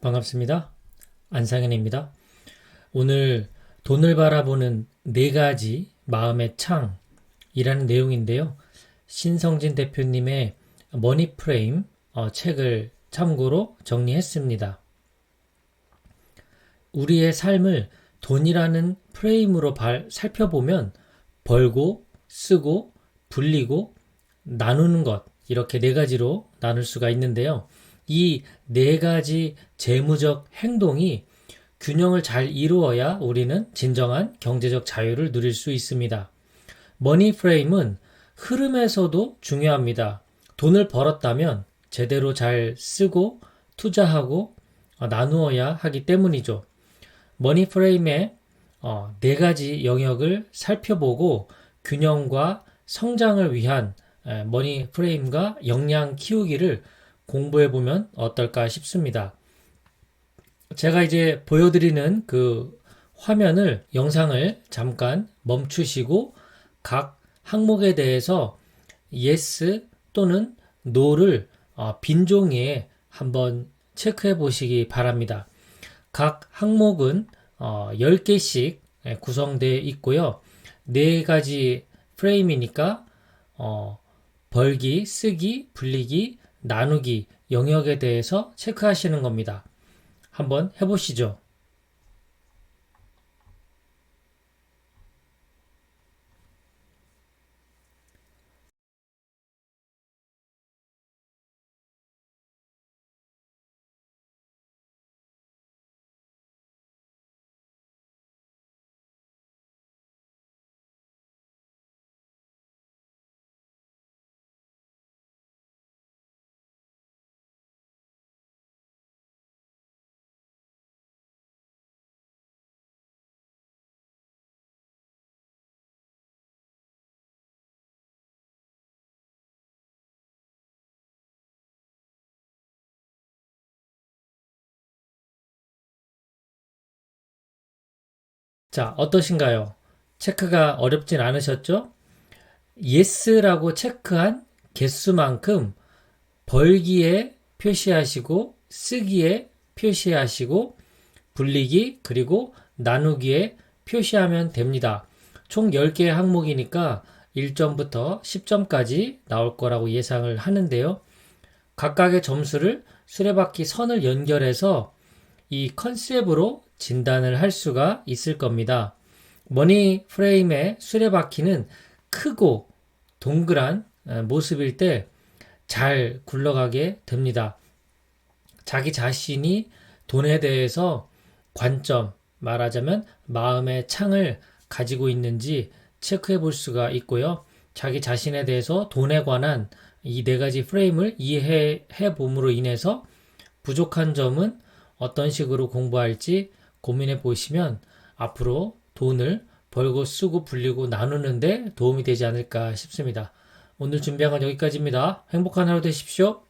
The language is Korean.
반갑습니다. 안상현입니다. 오늘 돈을 바라보는 네 가지 마음의 창이라는 내용인데요. 신성진 대표님의 머니 프레임 어, 책을 참고로 정리했습니다. 우리의 삶을 돈이라는 프레임으로 발- 살펴보면 벌고 쓰고 불리고 나누는 것 이렇게 네 가지로 나눌 수가 있는데요. 이 네 가지 재무적 행동이 균형을 잘 이루어야 우리는 진정한 경제적 자유를 누릴 수 있습니다. 머니 프레임은 흐름에서도 중요합니다. 돈을 벌었다면 제대로 잘 쓰고 투자하고 어, 나누어야 하기 때문이죠. 머니 프레임의 어, 네 가지 영역을 살펴보고 균형과 성장을 위한 에, 머니 프레임과 역량 키우기를 공부해 보면 어떨까 싶습니다. 제가 이제 보여드리는 그 화면을 영상을 잠깐 멈추시고 각 항목에 대해서 yes 또는 no를 어, 빈 종이에 한번 체크해 보시기 바랍니다. 각 항목은 어, 10개씩 구성되어 있고요. 네 가지 프레임이니까 어, 벌기, 쓰기, 불리기, 나누기 영역에 대해서 체크하시는 겁니다. 한번 해보시죠. 자, 어떠신가요? 체크가 어렵진 않으셨죠? yes라고 체크한 개수만큼 벌기에 표시하시고 쓰기에 표시하시고 불리기 그리고 나누기에 표시하면 됩니다. 총 10개의 항목이니까 1점부터 10점까지 나올 거라고 예상을 하는데요. 각각의 점수를 수레바퀴 선을 연결해서 이 컨셉으로 진단을 할 수가 있을 겁니다. 머니 프레임의 수레바퀴는 크고 동그란 어, 모습일 때 잘 굴러가게 됩니다. 자기 자신이 돈에 대해서 관점, 말하자면 마음의 창을 가지고 있는지 체크해 볼 수가 있고요. 자기 자신에 대해서 돈에 관한 이 네 가지 프레임을 이해해 봄으로 인해서 부족한 점은 어떤 식으로 공부할지 고민해 보시면 앞으로 돈을 벌고 쓰고 불리고 나누는데 도움이 되지 않을까 싶습니다. 오늘 준비한 건 여기까지입니다. 행복한 하루 되십시오.